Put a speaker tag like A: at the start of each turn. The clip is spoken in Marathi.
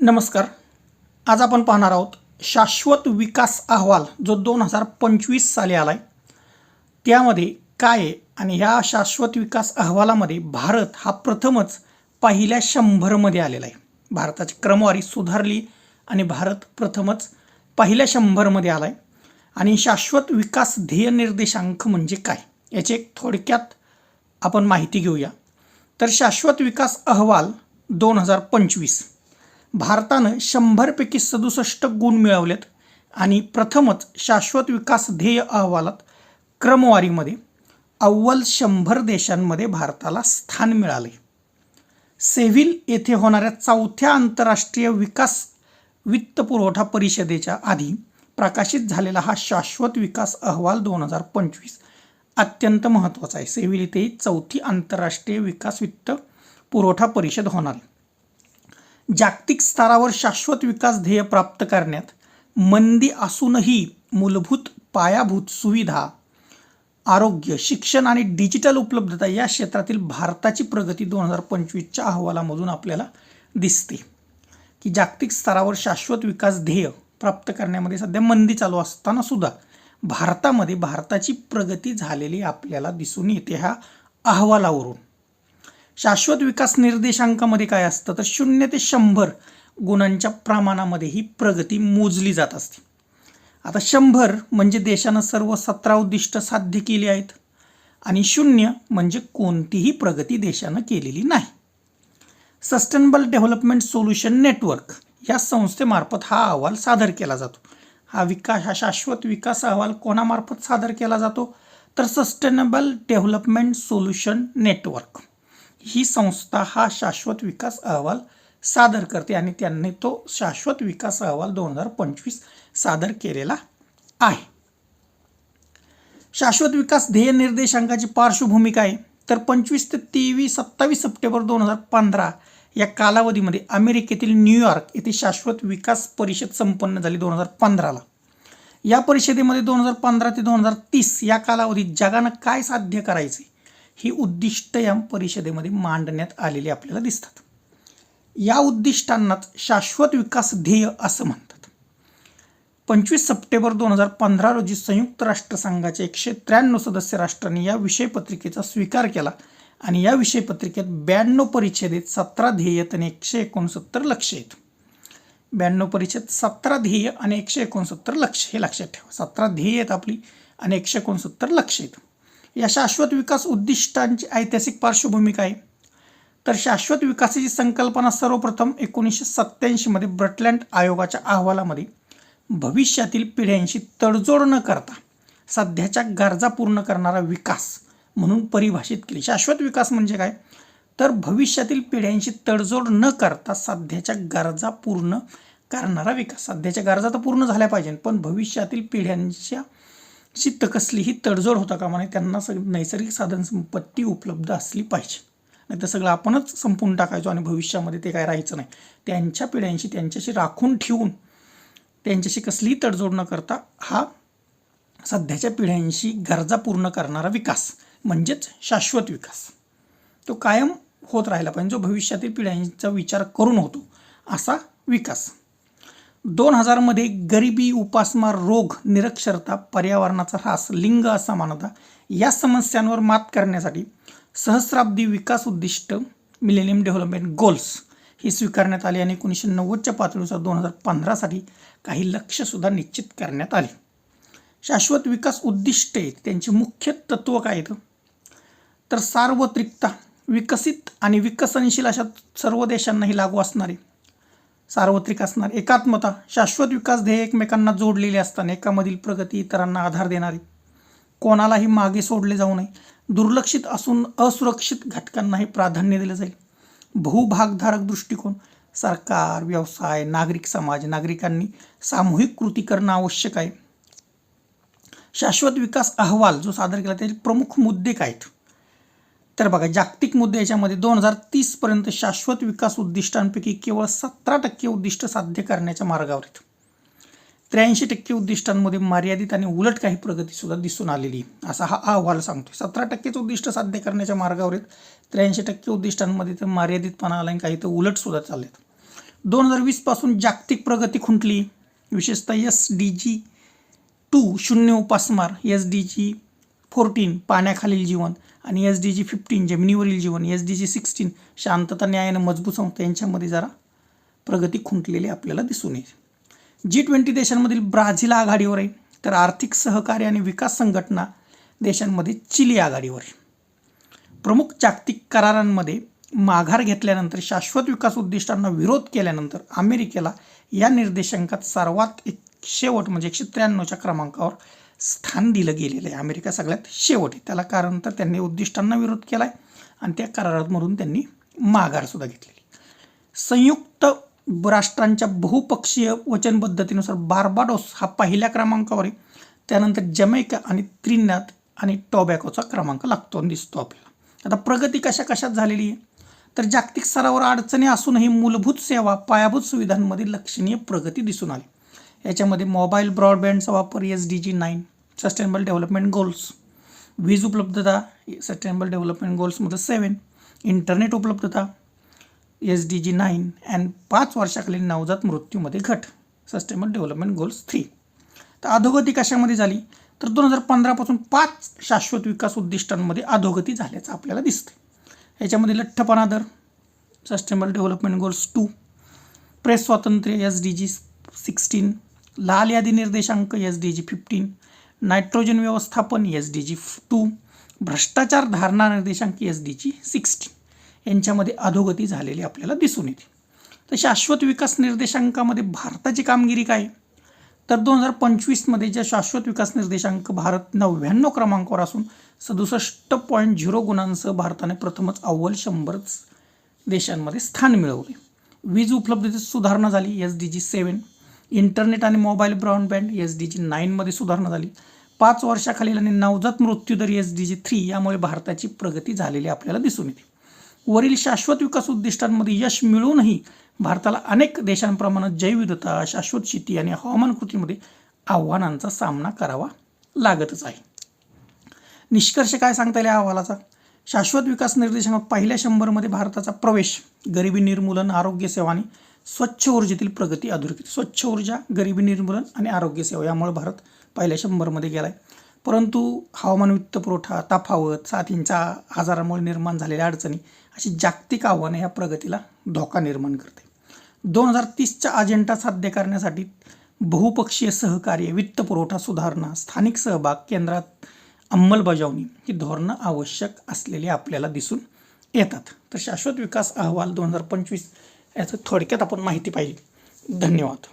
A: नमस्कार. आज आपण पाहणार आहोत शाश्वत विकास अहवाल जो दोन हजार पंचवीस साली आला आहे त्यामध्ये काय आहे आणि ह्या शाश्वत विकास अहवालामध्ये भारत हा प्रथमच पहिल्या शंभरमध्ये आलेला आहे. भारताची क्रमवारी सुधारली आणि भारत प्रथमच पहिल्या शंभरमध्ये आला आहे आणि शाश्वत विकास ध्येय निर्देशांक म्हणजे काय याची एक थोडक्यात आपण माहिती घेऊया. तर शाश्वत विकास अहवाल दोन हजार पंचवीस भारतानं शंभरपैकी सदुसष्ट गुण मिळवलेत आणि प्रथमच शाश्वत विकास ध्येय अहवालात क्रमवारीमध्ये अव्वल शंभर देशांमध्ये भारताला स्थान मिळाले सेव्हिल येथे होणाऱ्या चौथ्या आंतरराष्ट्रीय विकास वित्तपुरवठा परिषदेच्या आधी प्रकाशित झालेला हा शाश्वत विकास अहवाल दोन हजार पंचवीस अत्यंत महत्त्वाचा आहे. सेव्हिल येथे चौथी आंतरराष्ट्रीय विकास वित्त पुरवठा परिषद होणार जागतिक स्तरावर शाश्वत विकास ध्येय प्राप्त करण्यात मंदी असूनही मूलभूत पायाभूत सुविधा आरोग्य शिक्षण आणि डिजिटल उपलब्धता या क्षेत्रातील भारताची प्रगती दोन हजार पंचवीसच्या अहवालामधून आपल्याला दिसते. की जागतिक स्तरावर शाश्वत विकास ध्येय प्राप्त करण्यामध्ये सध्या मंदी चालू असताना सुद्धा भारतामध्ये भारताची प्रगती झालेली आपल्याला दिसून येते ह्या अहवालावरून. शाश्वत विकास निर्देशांकामध्ये काय असतं तर शून्य ते शंभर गुणांच्या प्रमाणामध्ये ही प्रगती मोजली जात असते. आता शंभर म्हणजे देशानं सर्व सतरा उद्दिष्ट साध्य केली आहेत आणि शून्य म्हणजे कोणतीही प्रगती देशानं केलेली नाही. सस्टेनेबल डेव्हलपमेंट सोल्युशन नेटवर्क या संस्थेमार्फत हा अहवाल सादर केला जातो. हा विकास हा शाश्वत विकास अहवाल कोणामार्फत सादर केला जातो? तर सस्टेनेबल डेव्हलपमेंट सोल्युशन नेटवर्क. ही संस्था हा शाश्वत विकास अहवाल सादर करते आणि त्यांनी तो शाश्वत विकास अहवाल दोन हजार पंचवीस सादर केलेला आहे. शाश्वत विकास ध्येय निर्देशांकाची पार्श्वभूमी काय तर पंचवीस ते तेवीस सत्तावीस सप्टेंबर दोन हजार पंधरा या कालावधीमध्ये अमेरिकेतील न्यूयॉर्क येथे शाश्वत विकास परिषद संपन्न झाली दोन हजार पंधराला. या परिषदेमध्ये दोन हजार पंधरा ते दोन हजार तीस या कालावधीत जगानं काय साध्य करायचे? ही उद्दिष्ट या परिषदेमध्ये मांडण्यात आलेली आपल्याला दिसतात. या उद्दिष्टांनाच शाश्वत विकास ध्येय असं म्हणतात. पंचवीस सप्टेंबर दोन हजार पंधरा रोजी संयुक्त राष्ट्रसंघाच्या एकशे त्र्याण्णव सदस्य राष्ट्रांनी या विषयपत्रिकेचा स्वीकार केला आणि या विषयपत्रिकेत ब्याण्णव परिच्छेदेत सतरा ध्येय आणि एकशे एकोणसत्तर लक्ष आहेत. ब्याण्णव परिच्छेद सतरा ध्येय आणि एकशे एकोणसत्तर लक्ष हे लक्षात ठेवा. सतरा ध्येय आहेत आपली आणि एकशे एकोणसत्तर लक्ष आहेत. या शाश्वत विकास उद्दिष्टांची ऐतिहासिक पार्श्वभूमिका आहे. तर शाश्वत विकासाची संकल्पना सर्वप्रथम एकोणीसशे सत्त्याऐंशीमध्ये ब्रटलँड आयोगाच्या अहवालामध्ये भविष्यातील पिढ्यांशी तडजोड न करता सध्याच्या गरजा पूर्ण करणारा विकास म्हणून परिभाषित केली. शाश्वत विकास म्हणजे काय? तर भविष्यातील पिढ्यांशी तडजोड न करता सध्याच्या गरजा पूर्ण करणारा विकास. सध्याच्या गरजा तर पूर्ण झाल्या पाहिजे पण भविष्यातील पिढ्यांच्या शी कसलीही तडजोड होता कामा नये. त्यांना सग नैसर्गिक साधन संपत्ती उपलब्ध असली पाहिजे. नाही तर सगळं आपणच संपून टाकायचो आणि भविष्यामध्ये ते काय राहायचं नाही. त्यांच्या पिढ्यांशी त्यांच्याशी राखून ठेवून त्यांच्याशी कसलीही तडजोड न करता हा सध्याच्या पिढ्यांशी गरजा पूर्ण करणारा विकास म्हणजेच शाश्वत विकास तो कायम होत राहिला पाहिजे. जो भविष्यातील पिढ्यांचा विचार करून होतो असा विकास. दोन हजारमध्ये गरिबी उपासमार रोग निरक्षरता पर्यावरणाचा ऱ्हास लिंग असमानता या समस्यांवर मात करण्यासाठी सहस्राब्दी विकास उद्दिष्ट मिलेनियम डेव्हलपमेंट गोल्स ही स्वीकारण्यात आली आणि एकोणीसशे नव्वदच्या पातळीनुसार दोन हजार पंधरासाठी काही लक्ष्यसुद्धा निश्चित करण्यात आली. शाश्वत विकास उद्दिष्टे त्यांची मुख्य तत्त्व काय आहेत? तर सार्वत्रिकता विकसित आणि विकसनशील अशा सर्व देशांनाही लागू असणारे सार्वत्रिक असणार. एकात्मता शाश्वत विकास ध्येय एकमेकांना जोडलेले असताना एकामधील प्रगती इतरांना आधार देणारी. कोणालाही मागे सोडले जाऊ नये. दुर्लक्षित असून असुरक्षित घटकांनाही प्राधान्य दिलं जाईल. बहुभागधारक दृष्टिकोन सरकार व्यवसाय नागरिक समाज नागरिकांनी सामूहिक कृती करणं आवश्यक आहे. शाश्वत विकास अहवाल जो सादर केला त्याचे प्रमुख मुद्दे काय आहेत? तर बघा जागतिक मुद्दे याच्यामध्ये दोन हजार तीसपर्यंत शाश्वत विकास उद्दिष्टांपैकी केवळ सतरा टक्के उद्दिष्ट साध्य करण्याच्या मार्गावर आहेत. त्र्याऐंशी टक्के उद्दिष्टांमध्ये मर्यादित आणि उलट काही प्रगतीसुद्धा दिसून आलेली असा हा अहवाल सांगतो सतरा टक्केच उद्दिष्ट साध्य करण्याच्या मार्गावर आहेत. त्र्याऐंशी टक्के उद्दिष्टांमध्ये तर मर्यादितपणा आला आणि काही तर उलटसुद्धा चाललेत. दोन हजार वीसपासून जागतिक प्रगती खुंटली. विशेषतः एस डी जी टू शून्य उपासमार एस डी जी फोर्टीन पाण्याखालील जीवन आणि एस डी जी फिफ्टीन जमिनीवरील जीवन एस डी जी सिक्स्टीन शांतता न्याय आणि मजबूत संस्था यांच्यामध्ये जरा प्रगती खुंटलेली आपल्याला दिसून येईल. जी ट्वेंटी देशांमधील ब्राझील आघाडीवर आहे तर आर्थिक सहकार्य आणि विकास संघटना देशांमध्ये चिली आघाडीवर आहे. प्रमुख जागतिक करारांमध्ये माघार घेतल्यानंतर शाश्वत विकास उद्दिष्टांना विरोध केल्यानंतर अमेरिकेला या निर्देशांकात सर्वात एक शेवट म्हणजे एकशे त्र्याण्णवच्या क्रमांकावर स्थान दिलं गेलेलं आहे अमेरिका सगळ्यात शेवट. आहे त्याला कारण तर त्यांनी उद्दिष्टांना विरोध केला आहे आणि त्या करारामधून त्यांनी माघारसुद्धा घेतलेली. संयुक्त राष्ट्रांच्या बहुपक्षीय वचनबद्धतेनुसार बार्बाडोस हा पहिल्या क्रमांकावर आहे. त्यानंतर जमैका आणि त्रिनाद आणि टोबॅकोचा क्रमांक लागतो आणि दिसतो आपल्याला. आता प्रगती कशा कशात झालेली आहे? तर जागतिक स्तरावर अडचणी असूनही मूलभूत सेवा पायाभूत सुविधांमध्ये लक्षणीय प्रगती दिसून आली. याच्यामध्ये मोबाईल ब्रॉडबँडचा वापर S D G nine sustainable development goals वीज उपलब्धता सस्टेनेबल डेव्हलपमेंट गोल्समध्ये सेवन इंटरनेट उपलब्धता S D G nine and पाच वर्षाखालील नवजात मृत्यूमध्ये घट सस्टेनेबल डेव्हलपमेंट गोल्स थ्री तर अधोगती कशामध्ये झाली? तर दोन हजार पंधरापासून पाच शाश्वत विकास उद्दिष्टांमध्ये अधोगती झाल्याचं आपल्याला दिसते याच्यामध्ये लठ्ठपणा दर sustainable development goals two press स्वातंत्र्य एस डी जी सिक्स्टीन लाल यादी निर्देशांक S D G fifteen nitrogen व्यवस्थापन एस डी जी टू भ्रष्टाचार धारणा निर्देशांक एस डी जी सिक्स्टीन यांच्यामध्ये अधोगती झालेली आपल्याला दिसून येते. तर शाश्वत विकास निर्देशांकामध्ये भारताची कामगिरी काय? तर दोन हजार पंचवीसमध्ये ज्या शाश्वत विकास निर्देशांक भारत नव्याण्णव क्रमांकावर असून सदुसष्ट पॉईंट झिरो गुणांसह भारताने प्रथमच अव्वल शंभरच देशांमध्ये स्थान मिळवले. वीज उपलब्धतेत सुधारणा झाली S D G seven internet आणि mobile broadband S D G नाईनमध्ये सुधारणा झाली. पाच वर्षाखालील आणि नवजात मृत्यूदर एस डी जी थ्री यामुळे भारताची प्रगती झालेली आपल्याला दिसून येते. वरील शाश्वत विकास उद्दिष्टांमध्ये यश मिळूनही भारताला अनेक देशांप्रमाणे जैवविधता शाश्वत शेती आणि हवामान कृतीमध्ये आव्हानांचा सामना करावा लागतच आहे. निष्कर्ष काय सांगता येईल या अहवालाचा? शाश्वत विकास निर्देशांक पहिल्या शंभरमध्ये भारताचा प्रवेश गरिबी निर्मूलन आरोग्य सेवा आणि स्वच्छ ऊर्जेतील प्रगती अधोरेखित. स्वच्छ ऊर्जा गरिबी निर्मूलन आणि आरोग्य सेवा यामुळे भारत पहिल्या शंभरमध्ये गेला आहे परंतु हवामान वित्तपुरवठा तफावत साथींच्या आजारामुळे निर्माण झालेल्या अडचणी अशी जागतिक आव्हाने ह्या प्रगतीला धोका निर्माण करते. दोन हजार तीसचा अजेंडा साध्य करण्यासाठी बहुपक्षीय सहकार्य वित्तपुरवठा सुधारणा स्थानिक सहभाग केंद्रात अंमलबजावणी ही धोरणं आवश्यक असलेली आपल्याला दिसून येतात. तर शाश्वत विकास अहवाल दोन हजार पंचवीस याचं थोडक्यात आपण माहिती पाहिजे. धन्यवाद.